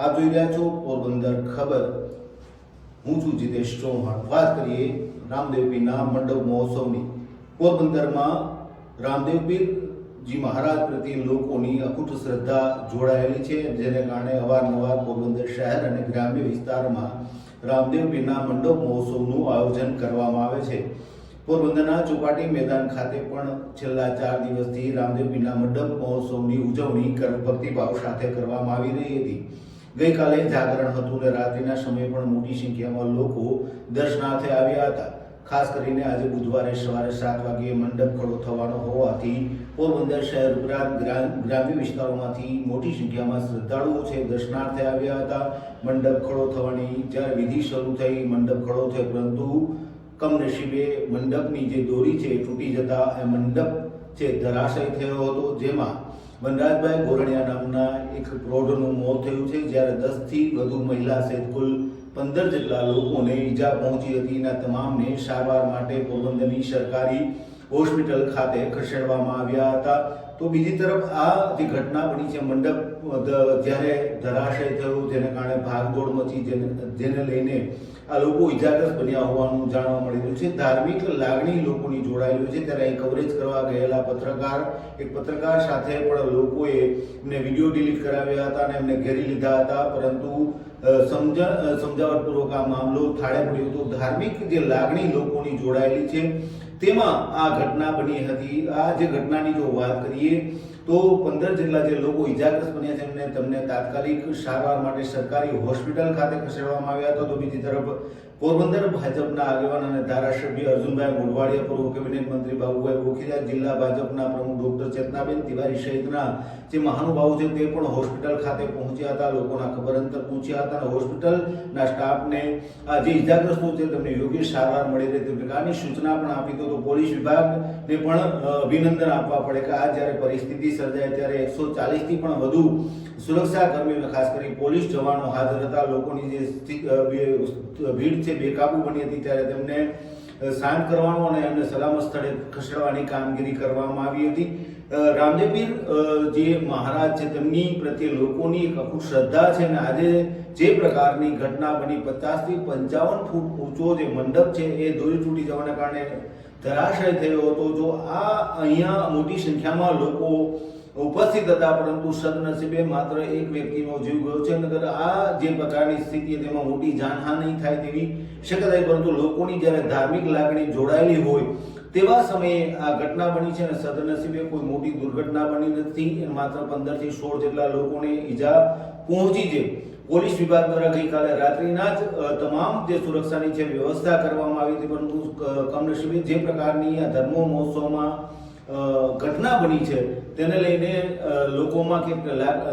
આપ જોઈ રહ્યા છો પોરબંદર ખબર. હું છું જીતેશ ચૌહાણ. વાત કરીએ રામદેવપીરના મંડપ મહોત્સવની. પોરબંદરમાં રામદેવપીરજી મહારાજ પ્રત્યે લોકોની અખૂટ શ્રદ્ધા જોડાયેલી છે જેને કારણે અવારનવાર પોરબંદર શહેર અને ગ્રામ્ય વિસ્તારમાં રામદેવપીરના મંડપ મહોત્સવનું આયોજન કરવામાં આવે છે. પોરબંદરના ચોપાટી મેદાન ખાતે પણ છેલ્લા ચાર દિવસથી રામદેવપીરના મંડપ મહોત્સવની ઉજવણી ભક્તિભાવ સાથે કરવામાં આવી રહી હતી. ગઈકાલે જાગરણ હતું અને રાત્રિના સમયે પણ મોટી સંખ્યામાં લોકો દર્શનાર્થે આવ્યા હતા. ખાસ કરીને આજે બુધવારે સવારે સાત વાગ્યે મંડપ ખડો થવાનો હોવાથી પોરબંદર શહેર ઉપરાંત ગ્રા- ગ્રામ્ય વિસ્તારોમાંથી મોટી સંખ્યામાં શ્રદ્ધાળુઓ છે દર્શનાર્થે આવ્યા હતા. મંડપ ખડો થવાની જ્યારે વિધિ શરૂ થઈ, મંડપ ખડો થયો પરંતુ કમનસીબે મંડપની જે દોરી છે તૂટી જતા એ મંડપ છે ધરાશય થયો હતો, જેમાં વનરાજભાઈ ગોરણિયા નામના એક પ્રૌઢનું મોત થયું છે, જ્યારે દસથી વધુ મહિલા સહિત કુલ પંદર જેટલા લોકોને ઈજા પહોંચી હતી. એના તમામને સારવાર માટે પોરબંદરની સરકારી હોસ્પિટલ ખાતે ખસેડવામાં આવ્યા હતા. તો બીજી તરફ આ જે ઘટના બની છે મંડપ જ્યારે ધરાશય થયું તેને કારણે ભાગદોડ મચી જેને જેને લઈને આ લોકો ઇજાગ્રસ્ત બન્યા હોવાનું જાણવા મળી રહ્યું છે. ધાર્મિક લાગણી લોકોની જોડાયેલી છે. ત્યારે અહીં કવરેજ કરવા ગયેલા પત્રકાર એક પત્રકાર સાથે પણ લોકોએ એમને વીડિયો ડિલીટ કરાવ્યા હતા અને એમને ઘેરી લીધા હતા. પરંતુ અ, સમજ અ, સમજાવટપૂર્વક આ મામલો થાળે પડ્યો હતો. ધાર્મિક જે લાગણી લોકોની જોડાયેલી છે તેમાં આ ઘટના બની હતી. આ જે ઘટનાની જો વાત કરીએ porque તો પંદર જેટલા જે લોકો ઇજાગ્રસ્ત બન્યા છે એમને તમને તાત્કાલિક સારવાર માટે સરકારી હોસ્પિટલ ખાતે ખસેડવામાં આવ્યા હતા. તો બીજી તરફ પોરબંદર ભાજપના આગેવાન અને ધારાસભ્ય અર્જુનભાઈ મોઢવાડિયા, પૂર્વ કેબિનેટ મંત્રી બાબુભાઈ બોખીરા જિલ્લા ભાજપના પ્રમુખ ડોક્ટર ચેતનાબેન તિવારી સહિતના જે મહાનુભાવો છે તે પણ હોસ્પિટલ ખાતે પહોંચ્યા હતા. લોકોના ખબર અંતર પૂછ્યા હતા અને હોસ્પિટલના સ્ટાફને જે ઇજાગ્રસ્તો છે તેમને યોગ્ય સારવાર મળી રહે તે પ્રકારની સૂચના પણ આપી તો પોલીસ વિભાગને પણ અભિનંદન આપવા પડે કે આ જ્યારે પરિસ્થિતિ સર્જાય ત્યારે એકસો ચાલીસથી પણ વધુ સુરક્ષા કર્મીઓ, ખાસ કરી પોલીસ જવાનો હાજર હતા લોકોની જે ભીડ છે, બેકાબુ બની હતી ત્યારે તેમને શાંત કરવાનો અને એમને સલામત સ્થળે ખસેડવાની કામગીરી કરવામાં આવી હતી. રામદેવીર જે મહારાજ છે, તેમની પ્રત્યે લોકોની એક અખૂટ શ્રદ્ધા છે અને આજે જે પ્રકારની ઘટના બની પચાસથી પંચાવન ફૂટ ઊંચો જે મંડપ છે, એ દોરી તૂટી જવાના કારણે ધરાશય થયો હતો. જો આ અહીંયા મોટી સંખ્યામાં લોકો ઉપસ્થિત હતા, પરંતુ સદનસીબે માત્ર એક વ્યક્તિનો જીવ ગયો છે. નગર આ જે પ્રકારની સ્થિતિ તેમાં મોટી જાનહાનિ થાય તેવી શક્યતા પરંતુ લોકોની જ્યારે ધાર્મિક લાગણી જોડાયેલી હોય, તેવા સમયે આ ઘટના બની છે અને સદનસીબે કોઈ મોટી દુર્ઘટના બની નથી. માત્ર પંદરથી સોળ જેટલા લોકોને ઈજા પહોંચી છે. પોલીસ વિભાગ દ્વારા ગઈકાલે રાત્રિના જ તમામ જે સુરક્ષાની જે વ્યવસ્થા કરવામાં આવી હતી, પરંતુ કમનસીબે જે પ્રકારની આ ધર્મો, મહોત્સવમાં ઘટના બની છે. તેને લઈને લોકોમાં કે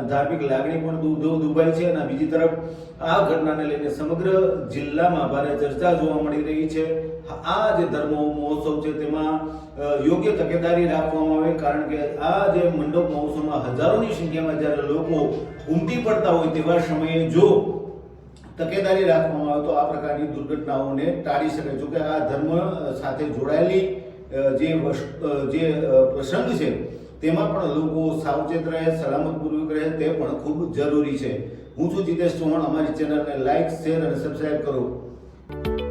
ધાર્મિક લાગણી પણ દુભાઈ છે અને બીજી તરફ આ ઘટનાને લઈને સમગ્ર જિલ્લામાં ભારે ચર્ચા જોવા મળી રહી છે. આ જે ધર્મ, મહોત્સવ છે તેમાં યોગ્ય તકેદારી રાખવામાં આવે કારણ કે આ જે મંડપ મહોત્સવમાં હજારોની સંખ્યામાં જ્યારે લોકો ઉમટી પડતા હોય તેવા સમયે જો તકેદારી રાખવામાં આવે તો આ પ્રકારની દુર્ઘટનાઓને ટાળી શકાય જો કે આ ધર્મ સાથે જોડાયેલી જે જે પ્રસંગ છે, તેમાં પણ લોકો સાવચેત રહે સલામત પૂર્વક રહે, તે પણ ખૂબ જરૂરી છે. હું છું જીતેશ ચૌહાણ, અમારી ચેનલને લાઇક શેર અને સબસ્ક્રાઈબ કરો.